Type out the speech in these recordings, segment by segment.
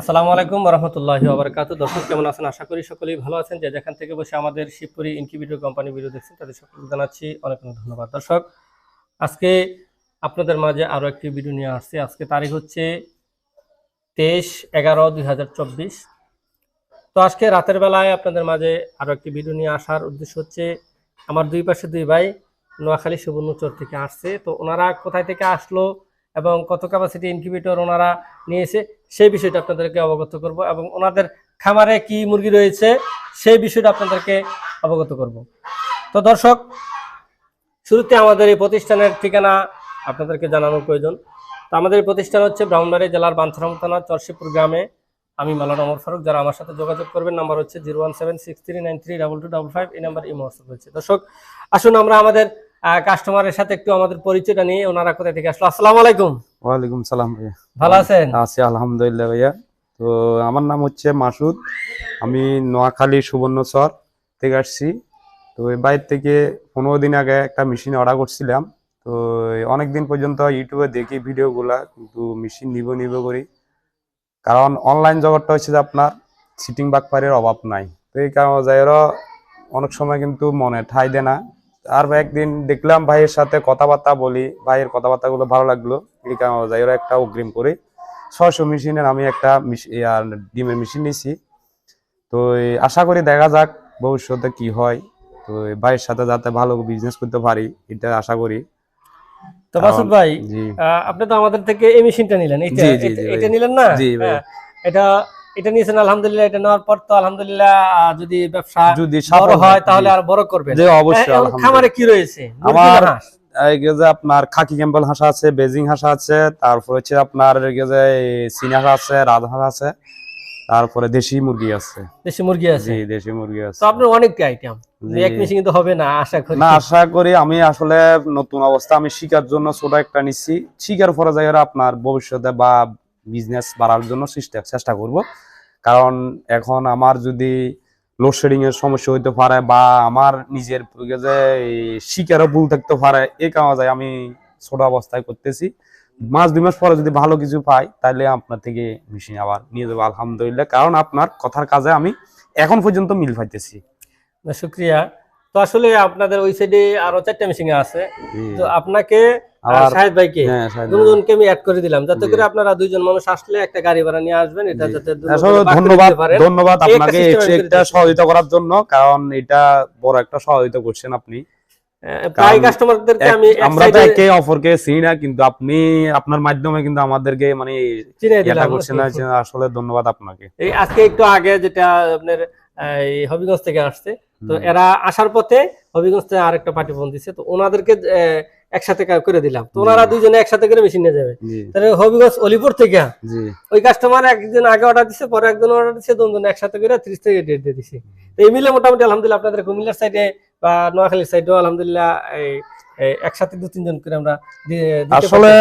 আসসালামু আলাইকুম রহমতুল্লাহি আবরকাত দর্শক, কেমন আছেন? আশা করি সকলেই ভালো আছেন। যে যেখান থেকে বসে আমাদের শিবপুরি ইনকিউবেটর কোম্পানি ভিডিও দেখছেন, তাদের সকলকে জানাচ্ছি অনেক অনেক ধন্যবাদ। দর্শক, আজকে আপনাদের মাঝে আরও একটি ভিডিও নিয়ে আসছে। আজকে তারিখ হচ্ছে তেইশ এগারো দুই তো আজকে রাতের বেলায় আপনাদের মাঝে আরও একটি ভিডিও নিয়ে আসার উদ্দেশ্য হচ্ছে, আমার দুই পাশে দুই ভাই নোয়াখালী সুবর্ণচর থেকে আসছে। তো ওনারা কোথায় থেকে আসলো এবং কত ক্যাপাসিটি ইনকিউবেটর ওনারা নিয়েছে? সেই বিষয়টা আপনাদেরকে অবগত করব এবং ওনাদের খামারে কি মুরগি রয়েছে সেই বিষয়টা আপনাদেরকে অবগত করব। তো দর্শক, শুরুতে আমাদের এই প্রতিষ্ঠানের ঠিকানা আপনাদেরকে জানানোর প্রয়োজন। তো আমাদের এই প্রতিষ্ঠান হচ্ছে ব্রাহ্মণবাড়ি জেলার বাঞ্ছারাম থানা, চরশিপুর গ্রামে। আমি মালানা ওমর ফারুক, যারা আমার সাথে যোগাযোগ করবেন, নাম্বার হচ্ছে zero one seven six three nine three double two double five, এই নাম্বার ইমো হোয়াটসঅ্যাপ রয়েছে। দর্শক, আসুন আমরা আমাদের কাস্টমারের সাথে একটু আমাদের পরিচয়টা নিয়ে ওনারা কোথায় থেকে আসলো। আসসালামু আলাইকুম। ওয়ালাইকুম সালাম ভাইয়া। ভালো আছেন? আছি আলহামদুলিল্লাহ ভাইয়া। তো আমার নাম হচ্ছে মাসুদ। আমি নোয়াখালী সুবর্ণচর থেকে আসছি। তো এই বাইরে থেকে পনেরো দিন আগে একটা মেশিন অর্ডার করছিলাম। তো অনেক দিন পর্যন্ত ইউটিউবে দেখি ভিডিওগুলা কিন্তু মেশিন নিব নিব করি। কারণ অনলাইন জগৎটা হচ্ছে যে আপনার সিটিং বাকপারের অভাব নাই। তো এই কারণে যাইরও অনেক সময় কিন্তু মনে ঠাই দেয় না। আর একদিন দেখলাম ভাইয়ের সাথে কথাবার্তা বলি ভাইয়ের কথাবার্তাগুলো ভালো লাগল। একটা অগ্রিম করি। মেশিনের আমি একটা ডিমের মেশিন নিছি। তো আশা করি দেখা যাক ভবিষ্যতে কি হয়। তো ভাইয়ের সাথে যাতে ভালো বিজনেস করতে পারি এটা আশা করি। তো মাসুদ ভাই আপনি তো আমাদের থেকে এই মেশিনটা নিলেন। এটা- এটা নিলেন না। হ্যাঁ, এটা এটা নিয়েছেন আলহামদুলিল্লাহ এটা নেওয়ার পর তো আলহামদুলিল্লাহ যদি ব্যবসা যদি বড় হয় তাহলে আর বড় করবেন। অবশ্যই হ্যাঁ, খামারে কি রয়েছে? আমার- আপনার খাকি ক্যাম্পল হাঁসা আছে বেজিং হাঁসা আছে তারপর হচ্ছে আপনার চীনা হাঁস আছে রাজহাঁস আছে তারপরে দেশি মুরগি আছে। দেশি মুরগি আছে? জি দেশি মুরগি আছে। তো আপনার অনেকটা আইটেম এক মেশিন কিন্তু হবে না আশা করি। না আশা করি আমি আসলে নতুন অবস্থা আমি শিকার জন্য ছোট একটা নিচ্ছি। শিকার পরে যাই আপনার ভবিষ্যতে বা বিজনেস বাড়ার জন্য চেষ্টা করব। কারণ এখন আমার যদি লোডশেডিং এর সমস্যা হইতে পারে বা আমার নিজের যে শিকারও ভুল থাকতে পারে এই কারণে যাই আমি ছোট অবস্থায় করতেছি। মাস দুই মাস পরে যদি ভালো কিছু পাই তাহলে আপনার থেকে মেশিন আবার নিয়ে যাব আলহামদুলিল্লাহ। কারণ আপনার কথার কাজে আমি এখন পর্যন্ত মিল পাইতেছি। শুক্রিয়া। তো আসলে আপনাদের ওই সাইডে আরও চারটা মেশিন আছে। তো আপনাকে আর শাহেদ ভাইকে? হ্যাঁ দুজনকে আমি অ্যাড করে দিলাম যাতে করে আপনারা দুইজন মানুষ আসলে একটা গাড়ি ভাড়া নিয়ে আসবেন এটা যাতে ধন্যবাদ ধন্যবাদ আপনাকে একটা সহযোগিতা করার জন্য কারণ এটা বড় একটা সহযোগিতা করছেন আপনি। প্রায় কাস্টমারদেরকে আমি এক আমরা তো একে অপরকে চিনি না কিন্তু আপনি আপনার মাধ্যমে কিন্তু আমাদেরকে মানে দিলাম করছেন আসলে ধন্যবাদ আপনাকে। এই আজকে একটু আগে যেটা আপনার হবিগঞ্জ থেকে আসছে। তো এরা আসার পথে হবিগঞ্জ থেকে আরেকটা পার্টি ফোন দিছে। তো ওনাদেরকে একসাথে করে দিলাম। তো ওনারা জি। দুইজনে একসাথে করে মেশিন নিয়ে যাবে। তাহলে হবিগঞ্জ অলিপুর থেকে ওই কাস্টমার একদিন আগে অর্ডার দিছে পরে একজন অর্ডার দিছে দুজন একসাথে করে ত্রিশ থেকে ডেট দিয়ে দিছে। তো এই মিলে মোটামুটি আলহামদুলিল্লাহ আপনাদের কুমিল্লার সাইডে বা নোয়াখালীর সাইডেও আলহামদুলিল্লাহ এই একসাথে দু তিনজন করে আমরা আসলে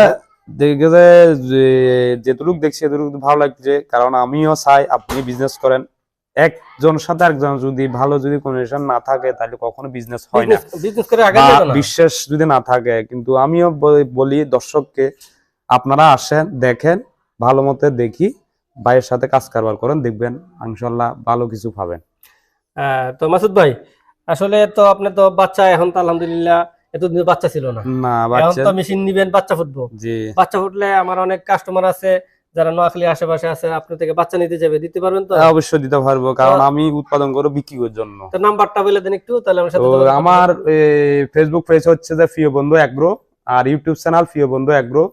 দেখে যে যে- যেটুকু দেখছি এতটুকু ভালো লাগছে। কারণ আমিও চাই আপনি বিজনেস করেন। একজন সাথে একজন যদি ভালো যদি কমিউনিকেশন না থাকে তাহলে কখনো বিজনেস হয় না। বিজনেস করে আগে যাবে না। বিশ্বাস যদি না থাকে কিন্তু আমিও বলি দর্শককে আপনারা আসেন দেখেন ভালো মতে দেখি ভাইয়ের সাথে কাজ কারবার করেন দেখবেন ইনশাল্লাহ ভালো কিছু পাবেন। তো মাসুদ ভাই আসলে তো আপনি তো বাচ্চা এখন তো আলহামদুলিল্লাহ এতদিন বাচ্চা ছিল না। না বাচ্চা এখন তো মেশিন নিবেন বাচ্চা ফুটবো। জি। বাচ্চা ফুটলে আমার অনেক কাস্টমার আছে যারা নোয়াখালী আশেপাশে আছে আপনি থেকে বাচ্চা নিতে যাবে দিতে পারবেন তো? হ্যাঁ, অবশ্যই দিতে পারব কারণ আমি উৎপাদন করে বিক্রি করার জন্য। তো নাম্বারটা বলে দেন একটু তাহলে আমার সাথে আমার ফেসবুক পেজ হচ্ছে যে প্রিয় বন্ধু এগ্রো আর ইউটিউব চ্যানেল প্রিয় বন্ধু এগ্রো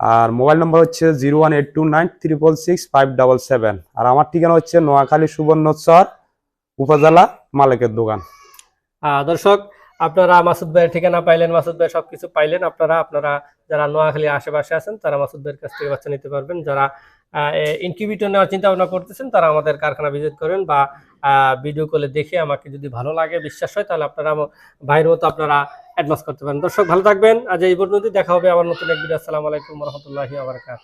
আর মোবাইল নাম্বার হচ্ছে zero one eight two nine triple six five double seven আর আমার ঠিকানা হচ্ছে নোয়াখালী সুবর্ণচর উপজেলা মালিকের দোকান। আহ, দর্শক আপনারা মাসুদ ভাইয়ের ঠিকানা পাইলেন মাসুদ ভাই সবকিছু পাইলেন আপনারা আপনারা যারা নোয়াখালী আশেপাশে আছেন তারা মাসুদ ভাইয়ের কাছ থেকে বাচ্চা নিতে পারবেন। যারা ইনকিউবিটর নেওয়ার চিন্তা ভাবনা করতেছেন তারা আমাদের কারখানা ভিজিট করেন বা ভিডিও কলে দেখে আমাকে যদি ভালো লাগে বিশ্বাস হয় তাহলে আপনারা ভাইয়ের মতো আপনারা অ্যাডভান্স করতে পারেন। দর্শক ভালো থাকবেন। আজ এই পর্যন্ত দেখা হবে আবার নতুন এক ভিডিও আসসালামু আলাইকুম রহমতুল্লাহি আবরকাত